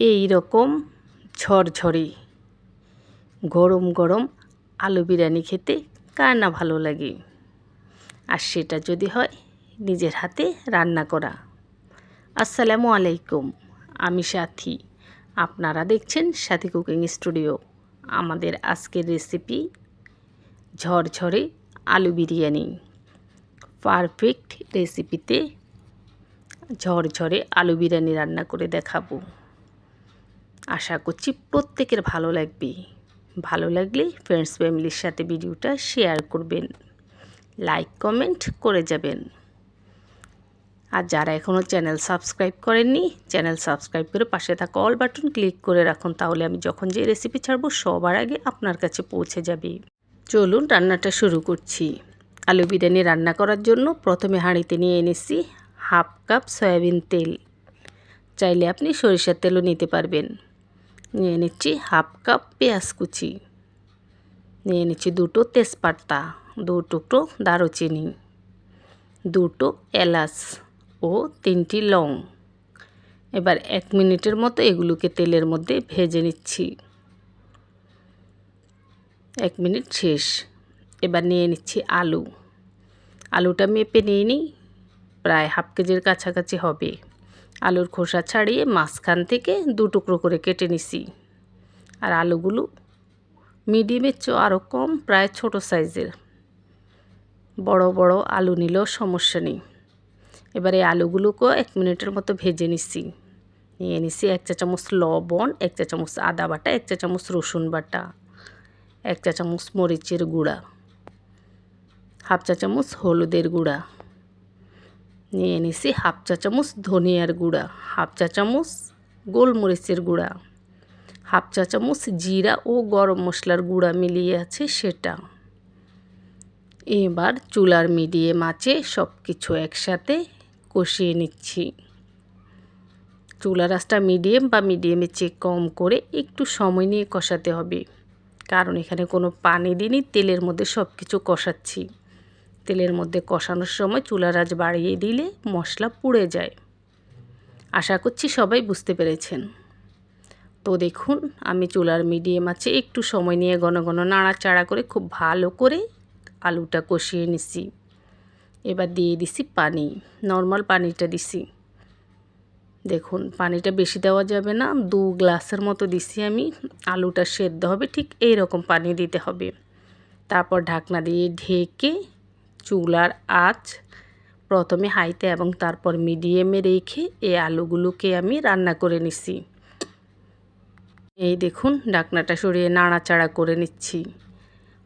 এই রকম ঝরঝরে গরম গরম আলু বিরিয়ানি খেতে কার না ভালো লাগে। আর সেটা যদি হয়, নিজের হাতে রান্না করা। আসসালামু আলাইকুম, আমি সাথী। আপনারা দেখছেন সাথী কুকিং স্টুডিও। আমাদের আজকের রেসিপি ঝরঝরে আলু বিরিয়ানি। পারফেক্ট রেসিপিতে ঝরঝরে আলু বিরিয়ানি রান্না করে দেখাবো। আশা করছি প্রত্যেকের ভালো লাগবে ভালো লাগলে ফ্রেন্ডস ফ্যামিলির সাথে ভিডিওটা শেয়ার করবেন। লাইক কমেন্ট করে যাবেন। আর যারা এখনও চ্যানেল সাবস্ক্রাইব করেননি চ্যানেল সাবস্ক্রাইব করে পাশে থাকা অল বাটন ক্লিক করে রাখুন, তাহলে আমি যখন যে রেসিপি ছাড়বো, সবার আগে আপনার কাছে পৌঁছে যাবে। চলুন রান্নাটা শুরু করছি। আলু বিরিয়ানি রান্না করার জন্য প্রথমে হাঁড়িতে নিয়ে এনেছি হাফ কাপ সয়াবিন তেল। চাইলে আপনি সরিষার তেলও নিতে পারবেন। নিয়ে নিচ্ছি হাফ কাপ পেঁয়াজ কুচি নিয়ে নিচ্ছি দুটো তেজপাতা দু টুকরো দারুচিনি দুটো এলাচ ও তিনটি লং এবার এক মিনিটের মতো এগুলোকে তেলের মধ্যে ভেজে নিচ্ছি এক মিনিট শেষ এবার নিয়ে নিচ্ছি আলু আলুটা মেপে নিয়ে নিই প্রায় হাফ কেজির কাছাকাছি হবে আলুর খোসা ছাড়িয়ে মাঝখান থেকে দু টুকরো করে কেটে নিছি। আর আলুগুলো মিডিয়ামের চেয়েও আরও কম, প্রায় ছোট সাইজের বড় বড় আলু নিলেও সমস্যা নেই। এবার আলুগুলোকেও এক মিনিটের মতো ভেজে নিছি। নিয়ে নিছি এক চা চামচ লবণ, এক চা চামচ আদা বাটা, এক চা চামচ রসুন বাটা, এক চা চামচ মরিচের গুঁড়া, হাফ চা চামচ হলুদের গুঁড়া। নিয়ে নিছি হাফ চা চামচ ধনিয়ার গুঁড়া, হাফ চা চামচ গোলমরিচের গুঁড়া, হাফ চা চামচ জিরা ও গরম মশলার গুঁড়া মিলিয়ে আছে সেটা। এবার চুলার মিডিয়াম আছে সব কিছু একসাথে কষিয়ে নিচ্ছি। চুলার আঁচটা মিডিয়াম বা মিডিয়ামের চেয়ে কম করে একটু সময় নিয়ে কষাতে হবে, কারণ এখানে কোনো পানি দিনই তেলের মধ্যে সব কিছু কষাচ্ছি। তেলের মধ্যে কষানোর সময় চুলার আঁচ বাড়িয়ে দিলে মশলা পুড়ে যায়। আশা করছি সবাই বুঝতে পেরেছেন। তো দেখুন, আমি চুলার মিডিয়াম আছে একটু সময় নিয়ে ঘন ঘন নাড়াচাড়া করে খুব ভালো করে আলুটা কষিয়ে নিছি। এবার দিয়ে দিছি পানি, নর্মাল পানিটা দিছি। দেখুন, পানিটা বেশি দেওয়া যাবে না, দু গ্লাসের মতো দিছি আমি, আলুটা সেদ্ধ হবে, ঠিক এই রকম পানি দিতে হবে। তারপর ঢাকনা দিয়ে ঢেকে চুলার আঁচ প্রথমে হাইতে এবং তারপর মিডিয়ামে রেখে এই আলুগুলোকে আমি রান্না করে নিছি। এই দেখুন ডাকনাটা সরিয়ে নাড়াচাড়া করে নিচ্ছি।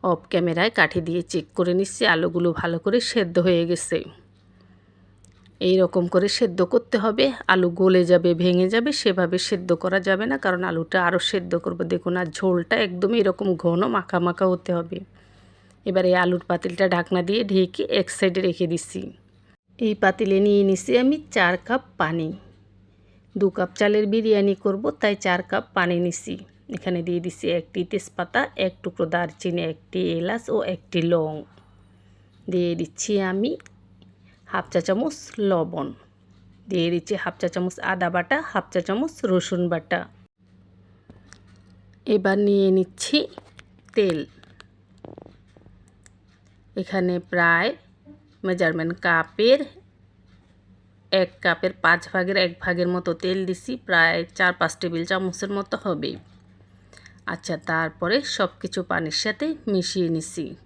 অফ ক্যামেরায় কাঠি দিয়ে চেক করে নিচ্ছি আলুগুলো ভালো করে সেদ্ধ হয়ে গেছে। এই রকম করে সেদ্ধ করতে হবে, আলু গলে যাবে, ভেঙে যাবে, সেভাবে সেদ্ধ করা যাবে না, কারণ আলুটা আরও সেদ্ধ করব। দেখুন, আর ঝোলটা একদমই এরকম ঘন মাখা মাখা হতে হবে। এবার এই আলুর পাতিলটা ঢাকনা দিয়ে ঢেকে এক সাইডে রেখে দিছি। এই পাতিলে নিয়ে নিছি আমি চার কাপ পানি। দু কাপ চালের বিরিয়ানি করব, তাই চার কাপ পানি নিছি। এখানে দিয়ে দিছি একটি তেজপাতা, এক টুকরো দারচিনি, একটি এলাচ ও একটি লং। দিয়ে দিচ্ছি আমি হাফ চা চামচ লবণ। দিয়ে দিচ্ছি হাফ চা চামচ আদা বাটা, হাফ চা চামচ রসুন বাটা। এবার নিয়ে নিচ্ছি তেল। এখানে প্রায় মেজারমেন্ট কাপের এক কাপের পাঁচ ভাগের এক ভাগের মতো তেল দিছি, প্রায় চার পাঁচ টেবিল চামচের মতো হবে। আচ্ছা তারপরে সব কিছু পানির সাথে মিশিয়ে নিছি।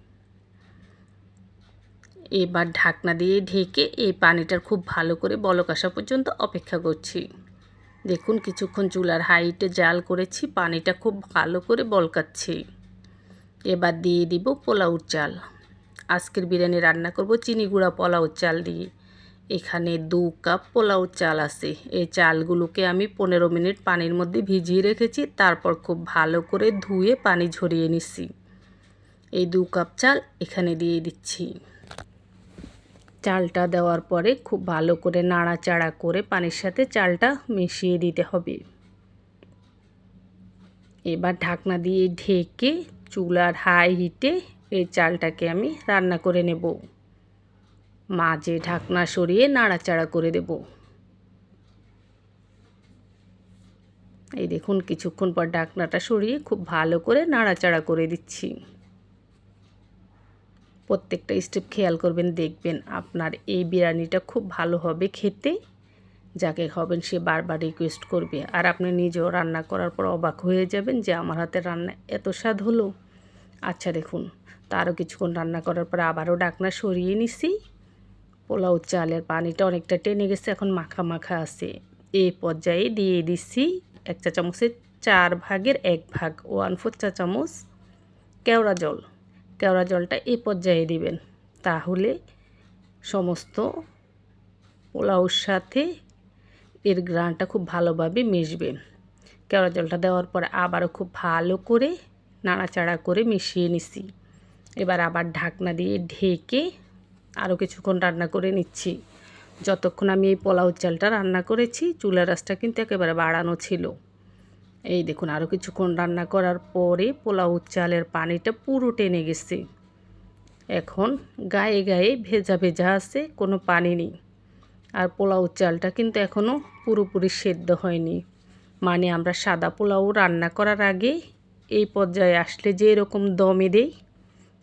এবার ঢাকনা দিয়ে ঢেকে এই পানিটার খুব ভালো করে বলক আসা পর্যন্ত অপেক্ষা করছি। দেখুন, কিছুক্ষণ চুলার হাইটে জাল করেছি, পানিটা খুব ভালো করে বলকাচ্ছি। এবার দিয়ে দিব পোলাউর চাল। আজকের বিরিয়ানি রান্না করব চিনি গুঁড়া পোলাও চাল দিয়ে। এখানে দু কাপ পোলাও চাল আছে। এই চালগুলোকে আমি পনেরো মিনিট পানির মধ্যে ভিজিয়ে রেখেছি, তারপর খুব ভালো করে ধুয়ে পানি ঝরিয়ে নিচ্ছি। এই দু কাপ চাল এখানে দিয়ে দিচ্ছি। চালটা দেওয়ার পরে খুব ভালো করে নাড়াচাড়া করে পানির সাথে চালটা মিশিয়ে দিতে হবে। এবার ঢাকনা দিয়ে ঢেকে চুলার হাই হিটে এই চালটাকে আমি রান্না করে নেব। মাঝে ঢাকনা সরিয়ে নাড়াচাড়া করে দেব। এই দেখুন, কিছুক্ষণ পর ডাকনাটা সরিয়ে খুব ভালো করে নাড়াচাড়া করে দিচ্ছি। প্রত্যেকটা স্টেপ খেয়াল করবেন, দেখবেন আপনার এই বিরিয়ানিটা খুব ভালো হবে খেতে। যাকে খাবেন সে বারবার রিকোয়েস্ট করবে। আর আপনি নিজেও রান্না করার পর অবাক হয়ে যাবেন যে আমার হাতে রান্না এত স্বাদ হলো। আচ্ছা দেখুন। তারও কিছুক্ষণ রান্না করার পর আবারও ডাকনা সরিয়ে নিছি। পোলাও চালের পানিটা অনেকটা টেনে গেছে, এখন মাখা মাখা আছে। এই পর্যায়ে দিয়ে দিচ্ছি এক চা চামচের চার ভাগের এক ভাগ, ওয়ান ফোর চা চামচ কেওড়া জল। কেওড়া জলটা এই পর্যায়ে দিবেন। তাহলে সমস্ত পোলাওর সাথে এর গ্রানটা খুব ভালোভাবে মিশবে। কেওড়া জলটা দেওয়ার পর আবারও খুব ভালো করে নাড়াচাড়া করে মিশিয়ে নিছি। এবার আবার ঢাকনা দিয়ে ঢেকে আরও কিছুক্ষণ রান্না করে নিচ্ছি। যতক্ষণ আমি এই পোলাও চালটা রান্না করেছি, চুলার রাসটা কিন্তু একেবারে বাড়ানো ছিল। এই দেখুন আরও কিছুক্ষণ রান্না করার পরে পোলাও চালের পানিটা পুরো টেনে গেছে। এখন গায়ে গায়ে ভেজা ভেজা আছে, কোনো পানি নেই। আর পোলাও চালটা কিন্তু এখনও পুরোপুরি সেদ্ধ হয়নি। মানে আমরা সাদা পোলাও রান্না করার আগে এই পর্যায়ে আসলে যে এরকম দমে দেই,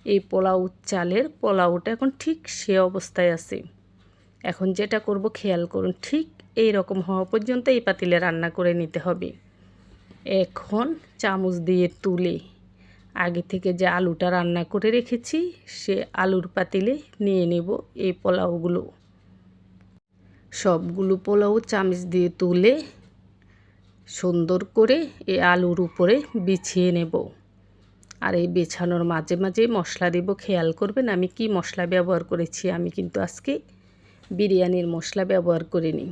এই পোলাও চালের পোলাওটা এখন ঠিক সে অবস্থায় আছে। এখন যেটা করব খেয়াল করুন, ঠিক এই রকম হওয়া পর্যন্ত এই পাতিলে রান্না করে নিতে হবে। এখন চামচ দিয়ে তুলে আগে থেকে যে আলুটা রান্না করে রেখেছি, সে আলুর পাতিলে নিয়ে নেব এই পোলাওগুলো। সবগুলো পোলাও চামচ দিয়ে তুলে সুন্দর করে এই আলুর উপরে বিছিয়ে নেব। আর এই বেছানোর মাঝে মাঝে মশলা দেব, খেয়াল করবেন আমি কি মশলা ব্যবহার করেছি, আমি কিন্তু আজকে বিরিয়ানির মশলা ব্যবহার করিনি।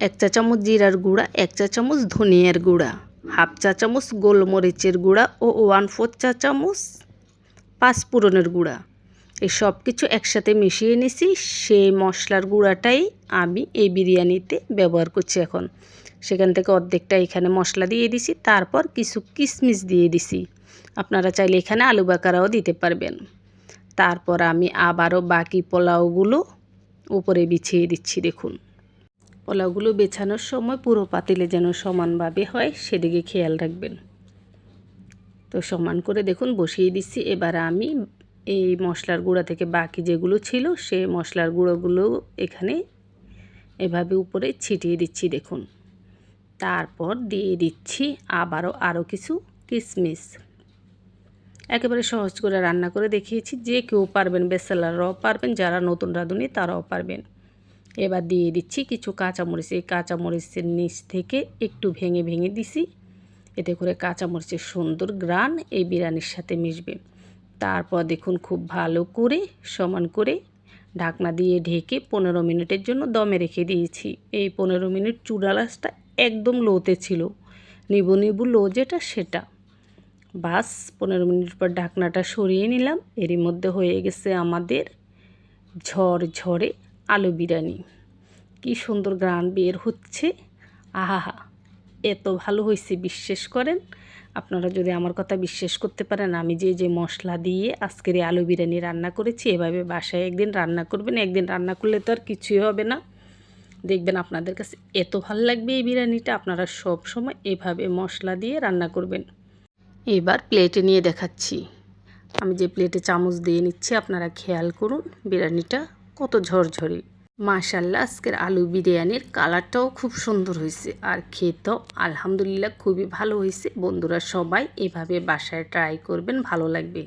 এক চা চামচ জিরার গুঁড়া, এক চা চামচ ধনিয়ার গুঁড়া, হাফ চা চামচ গোলমরিচের গুঁড়া ও ওয়ান ফোর চা চামচ পাঁচ পাঁচফোড়নের গুঁড়া। এই সব কিছু একসাথে মিশিয়ে নিছি। সেই মশলার গুঁড়াটাই আমি এই বিরিয়ানিতে ব্যবহার করছি এখন। সেখান থেকে অর্ধেকটা এখানে মশলা দিয়ে দিছি, তারপর কিছু কিশমিশ দিয়ে দিছি। আপনারা চাইলে এখানে আলু বাকারাও দিতে পারবেন। তারপর আমি আবারও বাকি পোলাওগুলো উপরে বিছিয়ে দিচ্ছি, দেখুন। পোলাওগুলো বেছানোর সময় পুরো পাতিলে যেন সমানভাবে হয়, সেদিকে খেয়াল রাখবেন। তো সমান করে দেখুন, বসিয়ে দিচ্ছি। এবার আমি এই মশলার গুঁড়া থেকে বাকি যেগুলো ছিল, সে মশলার গুঁড়োগুলো এখানে এভাবে উপরে ছিটিয়ে দিচ্ছি, দেখুন। তারপর দিয়ে দিচ্ছি আবারও আরও কিছু কিশমিশ একেবারে সহজ করে রান্না করে দেখিয়েছি, যে কেউ পারবেন বেসেলাররাও পারবেন, যারা নতুন রাঁধুনি তারাও পারবেন। এবার দিয়ে দিচ্ছি কিছু কাঁচামরিচ, এই কাঁচামরিচের নিচ থেকে একটু ভেঙে ভেঙে দিছি। এতে করে কাঁচামরিচের সুন্দর গ্রান এই বিরিয়ানির সাথে মিশবে। তারপর দেখুন খুব ভালো করে, সমান করে ঢাকনা দিয়ে ঢেকে পনেরো মিনিটের জন্য দমে রেখে দিয়েছি। এই পনেরো মিনিট চুড়ালাসটা একদম লোতে ছিল। নিবু নিবু লো যেটা সেটা। বাস, পনেরো মিনিট পর ঢাকনাটা সরিয়ে নিলাম। এরই মধ্যে হয়ে গেছে আমাদের ঝড় ঝড়ে আলু বিরিয়ানি কি সুন্দর গ্রান বের হচ্ছে। আহা এত ভালো হয়েছে, বিশ্বাস করেন? আপনারা যদি আমার কথা বিশ্বাস করতে পারেন, আমি যে যে মশলা দিয়ে আজকের এই আলু বিরিয়ানি রান্না করেছি, এভাবে বাসায় একদিন রান্না করবেন, একদিন রান্না করলে তো আর কিছুই হবে না। দেখবেন আপনাদের কাছে এত ভালো লাগবে এই বিরিয়ানিটা, আপনারা সব সময় এভাবে মশলা দিয়ে রান্না করবেন। এবার প্লেটে নিয়ে দেখাচ্ছি। আমি যে প্লেটে চামচ দিয়ে নিচ্ছি, আপনারা খেয়াল করুন, বিরিয়ানিটা কত ঝরঝরে। মাশাল্লাহ আজকের আলু বিরিয়ানির কালারটাও খুব সুন্দর হয়েছে। আর খেতেও আলহামদুলিল্লাহ খুবই ভালো হয়েছে। বন্ধুরা সবাই এভাবে বাসায় ট্রাই করবেন, ভালো লাগবে।